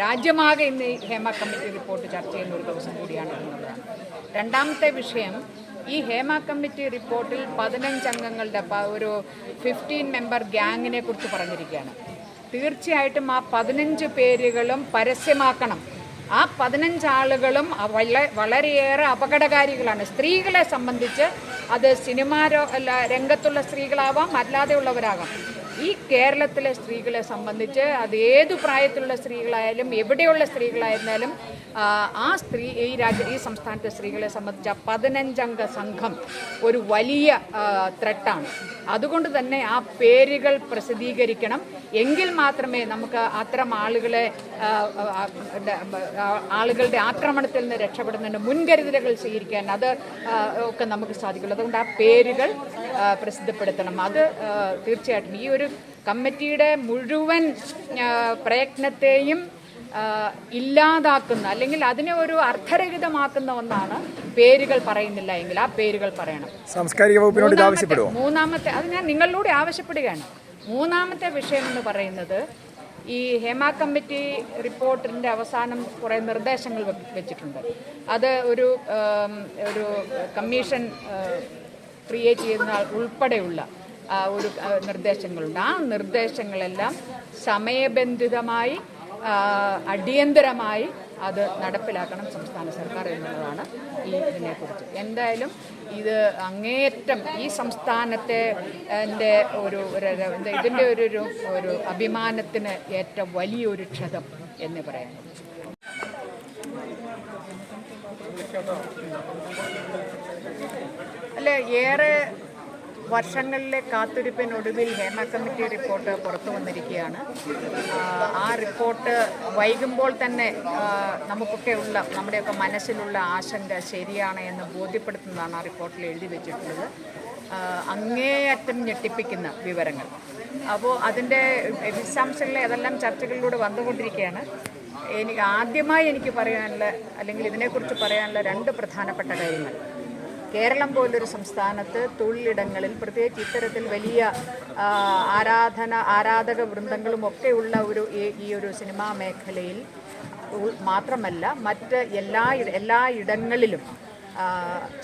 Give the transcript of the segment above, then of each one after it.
രാജ്യമാകെ ഇന്ന് Hema committee report ചർച്ച ചെയ്യുന്ന ഒരു ദിവസം കൂടിയാണ് എന്നുള്ളതാണ് രണ്ടാമത്തെ വിഷയം ഈ ഹേമ കമ്മിറ്റി റിപ്പോർട്ടിൽ പതിനഞ്ച് അംഗങ്ങളുടെ ഒരു ഫിഫ്റ്റീൻ മെമ്പർ ഗ്യാങ്ങിനെ കുറിച്ച് പറഞ്ഞിരിക്കുകയാണ്. തീർച്ചയായിട്ടും ആ പതിനഞ്ച് പേരുകളും പരസ്യമാക്കണം. ആ പതിനഞ്ച് ആളുകളും വളരെ വളരെയേറെ അപകടകാരികളാണ്. സ്ത്രീകളെ സംബന്ധിച്ച് അത് സിനിമാ രംഗത്തുള്ള സ്ത്രീകളാവാം അല്ലാതെയുള്ളവരാകാം. ഈ കേരളത്തിലെ സ്ത്രീകളെ സംബന്ധിച്ച് അത് ഏത് പ്രായത്തിലുള്ള സ്ത്രീകളായാലും എവിടെയുള്ള സ്ത്രീകളായിരുന്നാലും ആ, സ്ത്രീ ഈ രാജ്യ ഈ സംസ്ഥാനത്തെ സ്ത്രീകളെ സംബന്ധിച്ച് പതിനഞ്ചംഗ സംഘം ഒരു വലിയ ത്രെട്ടാണ്. അതുകൊണ്ട് തന്നെ ആ പേരുകൾ പ്രസിദ്ധീകരിക്കണം. എങ്കിൽ മാത്രമേ നമുക്ക് അത്തരം ആളുകളെ ആളുകളുടെ ആക്രമണത്തിൽ നിന്ന് രക്ഷപ്പെടുന്നതിന് മുൻകരുതലുകൾ സ്വീകരിക്കാൻ അത് ഒക്കെ നമുക്ക് സാധിക്കുള്ളൂ. അതുകൊണ്ട് ആ പേരുകൾ പ്രസിദ്ധപ്പെടുത്തണം. അത് തീർച്ചയായിട്ടും ഈ ഒരു കമ്മിറ്റിയുടെ മുഴുവൻ പ്രയത്നത്തെയും ഇല്ലാതാക്കുന്ന അല്ലെങ്കിൽ അതിനെ ഒരു അർത്ഥരഹിതമാക്കുന്ന ഒന്നാണ് പേരുകൾ പറയുന്നില്ല എങ്കിൽ ആ പേരുകൾ പറയണം. സാംസ്കാരിക വകുപ്പിനോട് ആവശ്യപ്പെടുമോ മൂന്നാമത്തെ അത് ഞാൻ നിങ്ങളിലൂടെ ആവശ്യപ്പെടുകയാണ്. മൂന്നാമത്തെ വിഷയം എന്ന് പറയുന്നത് ഈ ഹേമ കമ്മിറ്റി റിപ്പോർട്ടിന്റെ അവസാനം കുറേ നിർദ്ദേശങ്ങൾ വെച്ചിട്ടുണ്ട്. അത് ഒരു ഒരു കമ്മീഷൻ ക്രിയേറ്റ് ചെയ്യുന്ന ഉൾപ്പെടെയുള്ള ഒരു നിർദ്ദേശങ്ങളുണ്ട്. ആ നിർദ്ദേശങ്ങളെല്ലാം സമയബന്ധിതമായി അടിയന്തരമായി അത് നടപ്പിലാക്കണം സംസ്ഥാന സർക്കാർ എന്നുള്ളതാണ് ഈ ഇതിനെക്കുറിച്ച്. എന്തായാലും ഇത് അങ്ങേയറ്റം ഈ സംസ്ഥാനത്തെ എന്റെ ഒരു ഇതിന്റെ ഒരു ഒരു അഭിമാനത്തിന് ഏറ്റവും വലിയൊരു ക്ഷതം എന്ന് പറയാം അല്ല ഏറെ വർഷങ്ങളിലെ കാത്തിരിപ്പിനൊടുവിൽ ഹേമ കമ്മിറ്റി റിപ്പോർട്ട് പുറത്തു വന്നിരിക്കുകയാണ്. ആ, റിപ്പോർട്ട് വൈകുമ്പോൾ തന്നെ നമുക്കൊക്കെ ഉള്ള നമ്മുടെയൊക്കെ മനസ്സിലുള്ള ആശങ്ക ശരിയാണ് എന്ന് ബോധ്യപ്പെടുത്തുന്നതാണ് ആ റിപ്പോർട്ടിൽ എഴുതി വെച്ചിട്ടുള്ളത്. അങ്ങേയറ്റം ഞെട്ടിപ്പിക്കുന്ന വിവരങ്ങൾ. അപ്പോൾ അതിന്റെ വിശദാംശങ്ങൾ അതെല്ലാം ചർച്ചകളിലൂടെ വന്നുകൊണ്ടിരിക്കുകയാണ് എനിക്ക് ആദ്യമായി എനിക്ക് പറയാനുള്ള അല്ലെങ്കിൽ ഇതിനെക്കുറിച്ച് പറയാനുള്ള രണ്ട് പ്രധാനപ്പെട്ട കാര്യങ്ങൾ. കേരളം പോലൊരു സംസ്ഥാനത്ത് തൊഴിലിടങ്ങളിൽ പ്രത്യേകിച്ച് ഇത്തരത്തിൽ വലിയ ആരാധന ആരാധക വൃന്ദങ്ങളുമൊക്കെ ഉള്ള ഒരു ഈ- ഒരു സിനിമാ മേഖലയിൽ മാത്രമല്ല മറ്റ് എല്ലാ എല്ലാ ഇടങ്ങളിലും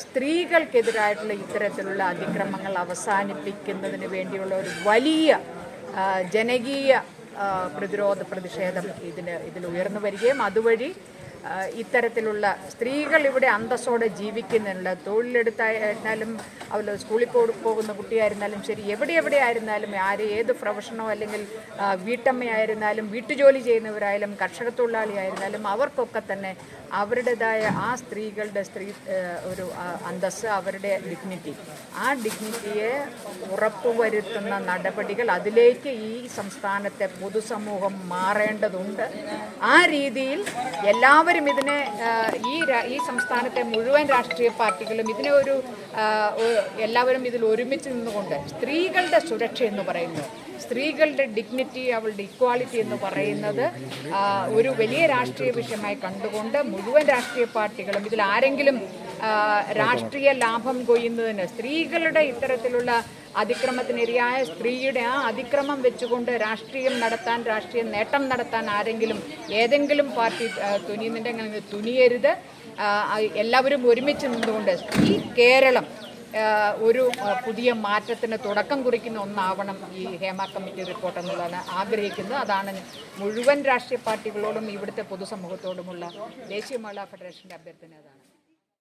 സ്ത്രീകൾക്കെതിരായിട്ടുള്ള ഇത്തരത്തിലുള്ള അതിക്രമങ്ങൾ അവസാനിപ്പിക്കുന്നതിന് വേണ്ടിയുള്ള ഒരു വലിയ ജനകീയ പ്രതിരോധ പ്രതിഷേധം ഇതിന് ഇതിൽ ഉയർന്നു വരികയും അതുവഴി ഇത്തരത്തിലുള്ള സ്ത്രീകൾ ഇവിടെ അന്തസ്സോടെ ജീവിക്കുന്നുണ്ട് തൊഴിലെടുത്തായിരുന്നാലും അവർ സ്കൂളിൽ പോകുന്ന കുട്ടിയായിരുന്നാലും ശരി എവിടെ എവിടെ ആയിരുന്നാലും ആര് ഏത് പ്രൊഫഷനോ അല്ലെങ്കിൽ വീട്ടമ്മയായിരുന്നാലും വീട്ടുജോലി ചെയ്യുന്നവരായാലും കർഷക തൊഴിലാളിയായിരുന്നാലും അവർക്കൊക്കെ തന്നെ അവരുടേതായ ആ സ്ത്രീകളുടെ സ്ത്രീ ഒരു അന്തസ് അന്തസ്സ് അവരുടെ ഡിഗ്നിറ്റി ആ ഡിഗ്നിറ്റിയെ ഉറപ്പുവരുത്തുന്ന നടപടികൾ അതിലേക്ക് ഈ സംസ്ഥാനത്തെ പൊതുസമൂഹം മാറേണ്ടതുണ്ട്. ആ രീതിയിൽ എല്ലാവരും ഇതിനെ ഈ ഈ സംസ്ഥാനത്തെ മുഴുവൻ രാഷ്ട്രീയ പാർട്ടികളും ഇതിനെ ഒരു എല്ലാവരും ഇതിൽ ഒരുമിച്ച് നിന്നുകൊണ്ട് സ്ത്രീകളുടെ സുരക്ഷ എന്ന് പറയുന്നത് സ്ത്രീകളുടെ ഡിഗ്നിറ്റി അവളുടെ ഇക്വാളിറ്റി എന്ന് പറയുന്നത് ഒരു വലിയ രാഷ്ട്രീയ വിഷയമായി കണ്ടുകൊണ്ട് മുഴുവൻ രാഷ്ട്രീയ പാർട്ടികളും ഇതിൽ ആരെങ്കിലും രാഷ്ട്രീയ ലാഭം കൊയ്യുന്നതിന് സ്ത്രീകളുടെ ഇത്തരത്തിലുള്ള അതിക്രമത്തിനിരയായ സ്ത്രീയുടെ ആ അതിക്രമം വെച്ചുകൊണ്ട് രാഷ്ട്രീയം നടത്താൻ രാഷ്ട്രീയ നേട്ടം നടത്താൻ ആരെങ്കിലും ഏതെങ്കിലും പാർട്ടി തുനിയുന്നുണ്ടെങ്കിൽ തുനിയരുത്. എല്ലാവരും ഒരുമിച്ച് നിന്നുകൊണ്ട് ഈ കേരളം ഒരു പുതിയ മാറ്റത്തിന് തുടക്കം കുറിക്കുന്ന ഒന്നാവണം ഈ ഹേമ കമ്മിറ്റി റിപ്പോർട്ട് എന്നുള്ളതാണ് ആഗ്രഹിക്കുന്നത്. അതാണ് മുഴുവൻ രാഷ്ട്രീയ പാർട്ടികളോടും ഇവിടുത്തെ പൊതുസമൂഹത്തോടുമുള്ള ദേശീയ മഹിളാ ഫെഡറേഷന്റെ അഭ്യർത്ഥന. അതാണ്.